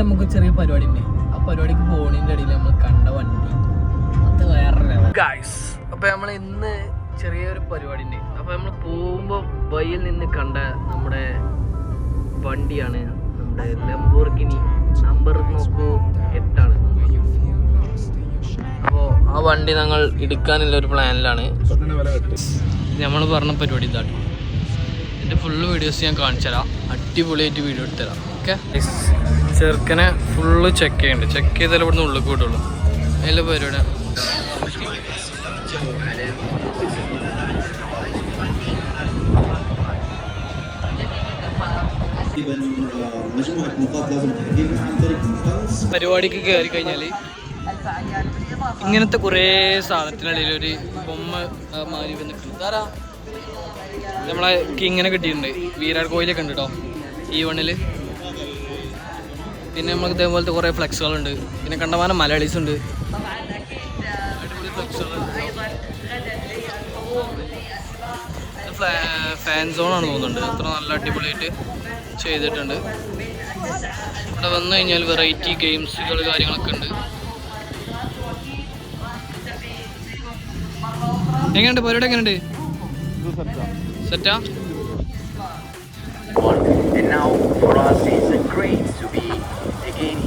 നമുക്ക് ചെറിയ പരിപാടി ഉണ്ട് ആ പരിപാടിക്ക് പോണതിന്റെ ഇടയിൽ നമ്മൾ കണ്ട വണ്ടി. അത് വേറെ ഗായ്സ് അപ്പോൾ നമ്മൾ ഇന്ന് ചെറിയൊരു പരിപാടി ഉണ്ട് അപ്പോൾ നമ്മൾ പോകുമ്പോൾ വഴിയിൽ നിന്ന് കണ്ട നമ്മുടെ വണ്ടിയാണ് നമ്മുടെ ലംബോർഗിനി നമ്പർ നോക്കൂ എട്ടാണ്. അപ്പോൾ ആ വണ്ടി ഞങ്ങൾ എടുക്കാനുള്ള ഒരു പ്ലാനിലാണ് നമ്മൾ പറഞ്ഞ പരിപാടി ഇതാട്ടോ. എന്റെ ഫുള്ള് വീഡിയോസ് ഞാൻ കാണിച്ചു തരാം അടിപൊളിയായിട്ട് വീഡിയോ എടുത്തു തരാം ഓക്കെ ചെറുക്കനെ ഫുള്ള് ചെക്ക് ചെയ്യണ്ട്. ചെക്ക് ചെയ്താലേ ഇവിടുന്ന് ഉള്ളിൽ കൂട്ടുള്ളൂ അതിൽ പരിപാടി. പരിപാടിക്ക് കയറി കഴിഞ്ഞാൽ ഇങ്ങനത്തെ കുറേ സാധനത്തിനിടയിൽ ഒരു ബൊമ്മ മാറി വന്ന് താരാ നമ്മളെ കിങ്ങനെ കിട്ടിയിട്ടുണ്ട്. വീരാട് കോയിലൊക്കെ ഉണ്ട് കേട്ടോ ഈ വണ്ണിൽ. പിന്നെ നമുക്ക് ഇതേപോലത്തെ കുറേ ഫ്ലെക്സുകളുണ്ട്. പിന്നെ കണ്ടമാനം മലയാളീസ് ഉണ്ട് ഫാൻ സോണാണ് തോന്നുന്നുണ്ട്. അത്ര നല്ല അടിപൊളിയായിട്ട് ചെയ്തിട്ടുണ്ട്. ഇവിടെ വന്നു കഴിഞ്ഞാൽ വെറൈറ്റി ഗെയിംസുകൾ കാര്യങ്ങളൊക്കെ ഉണ്ട്. എങ്ങനെയുണ്ട്? പരിപാടി എങ്ങനെയുണ്ട്? സെറ്റാ now for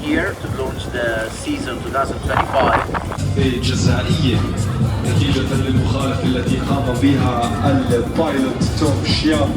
here to launch the season 2025. الجزائرية نتيجة للمخالفة التي قام بها البايلوت توم شياب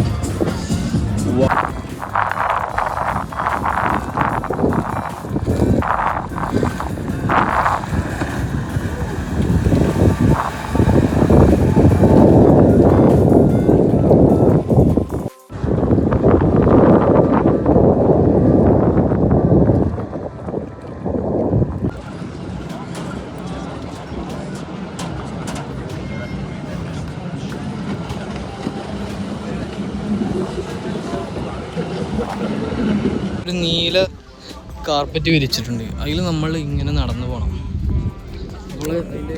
ഒരു നീല കാർപ്പറ്റ് വിരിച്ചിട്ടുണ്ട്. അതിൽ നമ്മൾ ഇങ്ങനെ നടന്നു പോകണം നമ്മൾ അതിന്റെ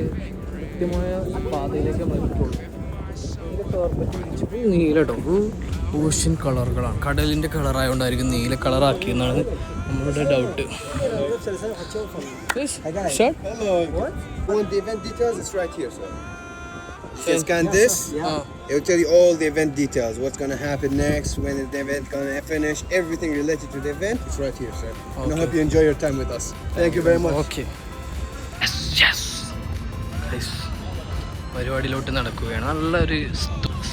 കൃത്യമായ പാതയിലേക്ക് കാർപ്പറ്റ് വിരിച്ചിട്ട് നീല കേട്ടോ ഓഷ്യൻ കളറുകളാണ് കടലിന്റെ കളറായതുകൊണ്ടായിരിക്കും നീല കളറാക്കിയെന്നാണ് നമ്മളുടെ doubt Want the event details? It's right here, sir. You can scan this. Yeah. It will tell you all the event details. What's gonna happen next, when is the event gonna finish, everything related to the event. It's right here, sir. And I hope you enjoy your time with us. Thank you very much. Okay. പരിപാടിയിലോട്ട് നടക്കുകയാണ് നല്ലൊരു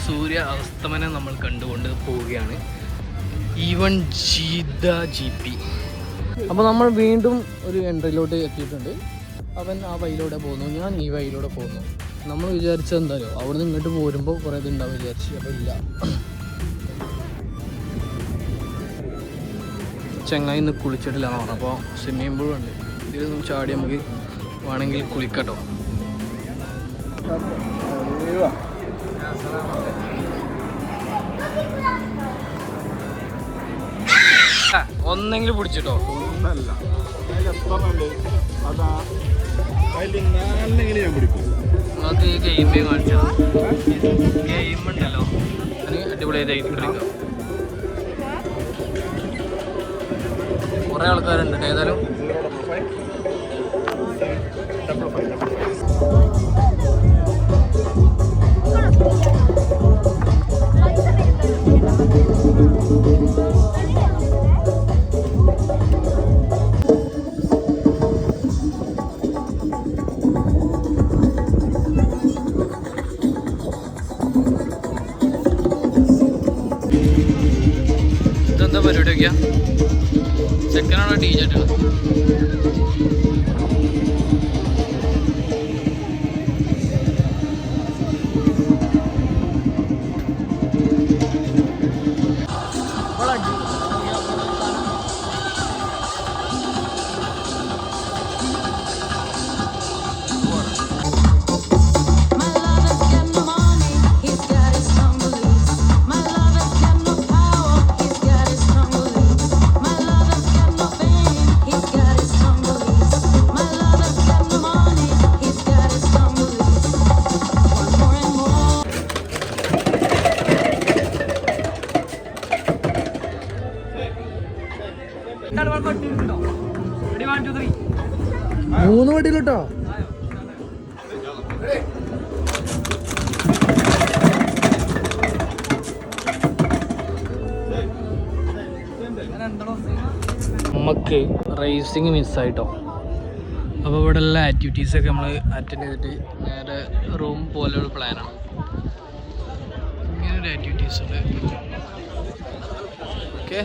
സൂര്യ അസ്തമനം നമ്മൾ കണ്ടുകൊണ്ട് പോവുകയാണ് even Jeetha G P അപ്പോൾ നമ്മൾ വീണ്ടും ഒരു എൻട്രിയിലോട്ട് എത്തിയിട്ടുണ്ട് അവൻ ആ വഴിയിലൂടെ പോകുന്നു ഞാൻ ഈ വഴിയിലൂടെ പോകുന്നു നമ്മൾ വിചാരിച്ചത് എന്തായാലും അവിടെ നിന്ന് ഇങ്ങോട്ട് പോരുമ്പോൾ കുറേ ഇത് ഉണ്ടാവും വിചാരിച്ചു. അപ്പോൾ ഇല്ല. ചെങ്ങായി ഇന്ന് കുളിച്ചിട്ടില്ല എന്ന് പറഞ്ഞു അപ്പോൾ പൂൾ ഉണ്ട് ഇതിലൊന്നും ചാടി നമുക്ക് വേണമെങ്കിൽ കുളിക്കട്ടോ. ഒന്നെങ്കിലും പിടിച്ചിട്ടോ. നമുക്ക് ഈ ഗെയിമേ കാണിച്ചാൽ ഗെയിം ഉണ്ടല്ലോ. അതിന് അടിപൊളിയായിട്ട് കളിക്കാം കുറേ ആൾക്കാരുണ്ട്. ഏതായാലും ഇതെന്താ പരിപാടിയൊക്കെയാ സെക്കൻഡാണോ ഡി ജെ മൂന്ന് വടിയിലിട്ടോ നമുക്ക് റേസിങ് മിസ്സായിട്ടോ അപ്പോൾ ഇവിടെ ഉള്ള ആക്ടിവിറ്റീസൊക്കെ നമ്മൾ അറ്റൻഡ് ചെയ്തിട്ട് നേരെ റൂം പോലെയുള്ള പ്ലാനാണ് ഇങ്ങനെ ഒരു ആക്ടിവിറ്റീസ് ഉണ്ട്. ഓക്കെ